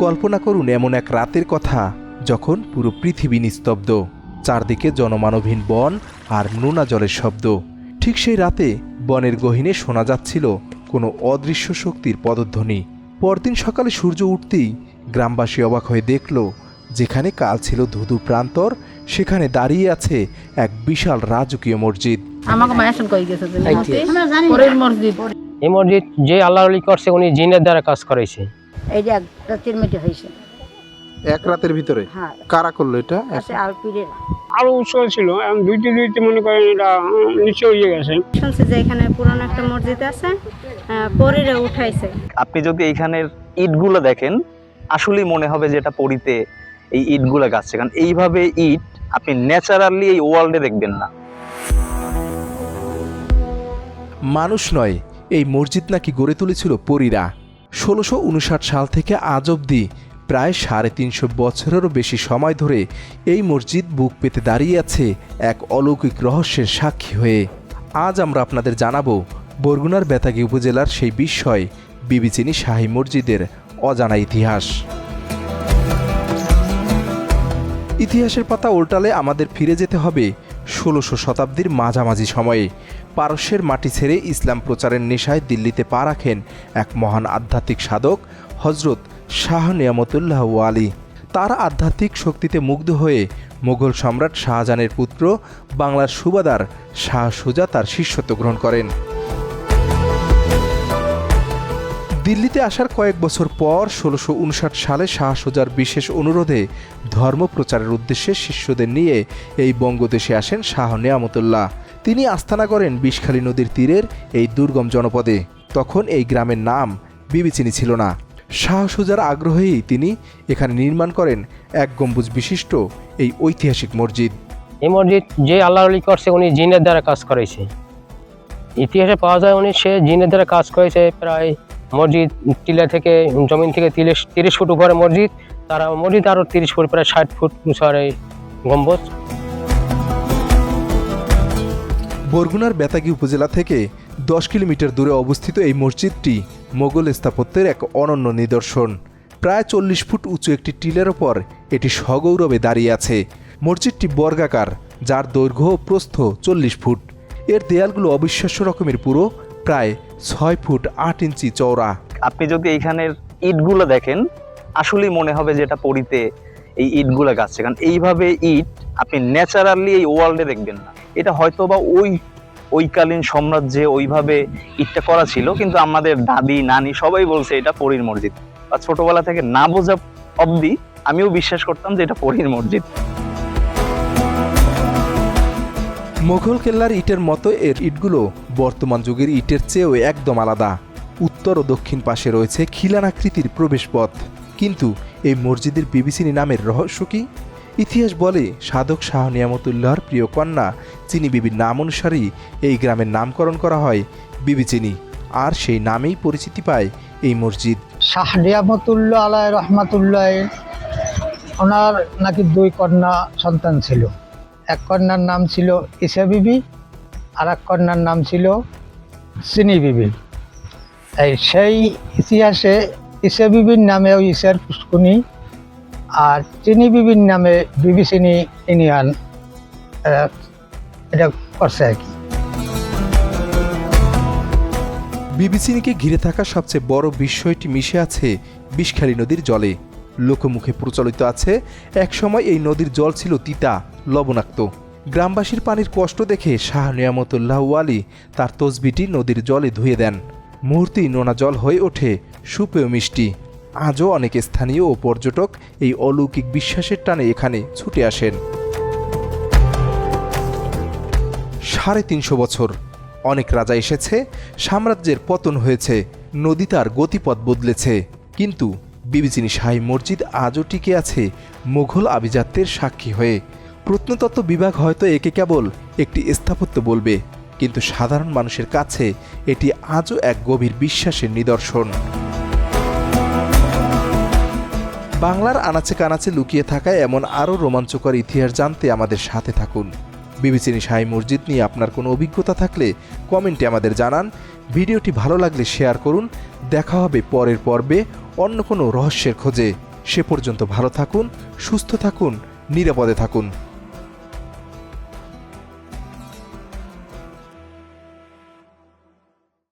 কল্পনা করুন এমন এক রাতের কথা যখন পুরো পৃথিবী নিস্তব্ধ চারদিকে জনমানবহীন বন আর নোনা জলের শব্দ। ঠিক সেই রাতে বনের গহীনে শোনা যাচ্ছিল কোনো অদৃশ্য শক্তির পদধ্বনি। পরদিন সকালে সূর্য উঠতেই গ্রামবাসী অবাক হয়ে দেখল যেখানে কাল ছিল ধুধু প্রান্তর সেখানে দাঁড়িয়ে আছে এক বিশাল রাজকীয় মসজিদ। আমাকে মায়াসন কই গেছে যে আইতে। মসজিদ, এই মসজিদ যে আল্লাহ করছে উনি জিনের দ্বারা কাজ করাইছে। এই যে একটা চিরমিটি হয়েছে। এক রাতের ভিতরে? হ্যাঁ। কারা করল এটা? আছে আর আরও উৎসব ছিল এখন দুইতে দুইতে মনে করেন এটা নিচে হয়ে গেছে। শুনছি যে এখানে পুরানো একটা মসজিদ আছে পরীরা উঠাইছে। আপনি যদি এইখানের ইটগুলো দেখেন আসলেই মনে হবে যে এটা পরিতে এই ইটগুলো গাছছে কারণ এইভাবে ইট আপনি ন্যাচারালি এই ওয়ার্ল্ডে দেখবেন না। মানুষ নয় এই মসজিদ নাকি গড়ে তুলেছিল পরীরা। ষোলোশো উনষাট সাল থেকে আজ অবধি প্রায় সাড়ে তিনশো বছরেরও বেশি সময় ধরে এই মসজিদ বুক পেতে দাঁড়িয়ে আছে এক অলৌকিক রহস্যের সাক্ষী হয়ে। আজ আমরা আপনাদের জানাব বরগুনার বেতাগী উপজেলার সেই বিস্ময় বিবিচিনি শাহী মসজিদের অজানা ইতিহাস। ইতিহাসের পাতা উল্টালে আমাদের ফিরে যেতে হবে ষোলোশো শতাব্দীর মাঝামাঝি সময়ে পারস্যের মাটি ছেড়ে ইসলাম প্রচারের নেশায় দিল্লিতে পা রাখেন এক মহান আধ্যাত্মিক সাধক, হজরত শাহ নিয়ামতুল্লাহ আলী। তার আধ্যাত্মিক শক্তিতে মুগ্ধ হয়ে মুঘল সম্রাট শাহজাহানের পুত্র বাংলার সুবাদার শাহ সুজা তার শিষ্যত্ব গ্রহণ করেন। দিল্লিতে আসার কয়েক বছর পর ষোলোশো উনষাট সালে শাহ সুজার বিশেষ অনুরোধে ধর্ম প্রচারের উদ্দেশ্যে শিষ্যদের নিয়ে এই বঙ্গদেশে আসেন শাহ নেয়ামতুল্লাহ। তিনি আস্থানা করেন বিষখালী নদীর তীরের এই দুর্গম জনপদে। তখন এই গ্রামের নাম বিবেচিনি ছিল না। শাহ সুজার আগ্রহেই তিনি এখানে নির্মাণ করেন এক গম্বুজ বিশিষ্ট এই ঐতিহাসিক মসজিদ। এই মসজিদ যে আল্লাহ আলী করছে, উনি জিনের দ্বারা কাজ করাইছে ইতিহাসে পাওয়া যায় উনি সে জিনের দ্বারা কাজ করেছে প্রায় মসজিদ টিলা থেকে, জমিন থেকে তিরিশ তিরিশ ফুট উপরে মসজিদ, তারা মসজিদ আরও তিরিশ ফুট, প্রায় ষাট ফুট এই গম্বুজ। বরগুনার বেতাগী উপজেলা থেকে দশ কিলোমিটার দূরে অবস্থিত এই মসজিদটি মোগল স্থাপত্যের এক অনন্য নিদর্শন। প্রায় চল্লিশ ফুট উঁচু একটি টিলের ওপর এটি সগৌরবে দাঁড়িয়ে আছে। মসজিদটি বর্গাকার, যার দৈর্ঘ্য প্রস্থ চল্লিশ ফুট। এর দেয়ালগুলো অবিশ্বাস্য রকমের পুরো, প্রায় ছয় ফুট আট ইঞ্চি চওড়া। আপনি যদি এইখানের ইটগুলো দেখেন আসলেই মনে হবে যেটা পরিতে এই ইটগুলো গাছছে কারণ এইভাবে ইট আপনি ন্যাচারালি এই ওয়ার্ল্ডে দেখবেন না। এটা হয়তো বা ওই ওইকালীন সাম্রাজ্যে ওইভাবে ইটটা করা ছিল কিন্তু আমাদের দাদি নানি সবাই বলছে এটা পরীর মসজিদ। বা ছোটবেলা থেকে না বোঝা অবধি আমিও বিশ্বাস করতাম যে এটা পরীর মসজিদ। মোঘল কেল্লার ইটের মতো এর ইটগুলো বর্তমান যুগের ইটের চেয়েও একদম আলাদা। উত্তর ও দক্ষিণ পাশে রয়েছে খিলানাকৃতির প্রবেশপথ। কিন্তু এই মসজিদের বিবিসিনি নামের রহস্য কি? ইতিহাস বলে সাধক শাহ নিয়ামতুল্লাহর প্রিয় কন্যা চিনি বিবির নাম অনুসারেই এই গ্রামের নামকরণ করা হয় বিবিচিনি আর সেই নামেই পরিচিতি পায় এই মসজিদ। শাহ নিয়ামতুল্লাহ আলাই রহমাতুল্লাহ, ওনার নাকি দুই কন্যা সন্তান ছিল। এক কন্যার নাম ছিল ইসা বিবি আর এক কন্যার নাম ছিল চিনি বিবি। এই সেই ইতিহাসে ইসা বিবির নামেও ইসার পুষ্কুনি আর চিনি বিবির নামে বিবি চিনি ইনিয়ান আহ, এটা করছে আর কি। বিবিসিনিকে ঘিরে থাকা সবচেয়ে বড় বিস্ময়টি মিশে আছে বিষখালী নদীর জলে। লোকমুখে প্রচলিত আছে একসময় এই নদীর জল ছিল তিতা লবণাক্ত। গ্রামবাসীর পানির কষ্ট দেখে শাহ নিয়ামতুল্লাহ আলী তার তসবিটি নদীর জলে ধুয়ে দেন। মুহূর্তেই নোনা জল হয়ে ওঠে, সুপেয় মিষ্টি। আজও অনেক স্থানীয় ও পর্যটক এই অলৌকিক বিশ্বাসের টানে এখানে ছুটে আসেন। সাড়ে তিনশো বছর। অনেক রাজা এসেছে, সাম্রাজ্যের পতন হয়েছে, নদী তার গতিপথ বদলেছে। কিন্তু বিবেচিনী শাহী মসজিদ আজও টিকে আছে, মুঘল আভিজাত্যের সাক্ষী হয়ে। প্রত্নতত্ত্ব বিভাগ হয়তো একে কেবল একটি স্থাপত্য বলবে, কিন্তু সাধারণ মানুষের কাছে এটি আজও এক গভীর বিশ্বাসের নিদর্শন। বাংলার আনাচে কানাচে লুকিয়ে থাকা এমন আরও রোমাঞ্চকর ইতিহাস জানতে আমাদের সাথে থাকুন। বিবেচিনী শাহী মসজিদ নিয়ে আপনার কোনো অভিজ্ঞতা থাকলে কমেন্টে আমাদের জানান। ভিডিওটি ভালো লাগলে শেয়ার করুন। দেখা হবে পরের পর্বে অন্য কোনো রহস্যের খোঁজে। সে পর্যন্ত ভালো থাকুন, সুস্থ থাকুন, নিরাপদে থাকুন।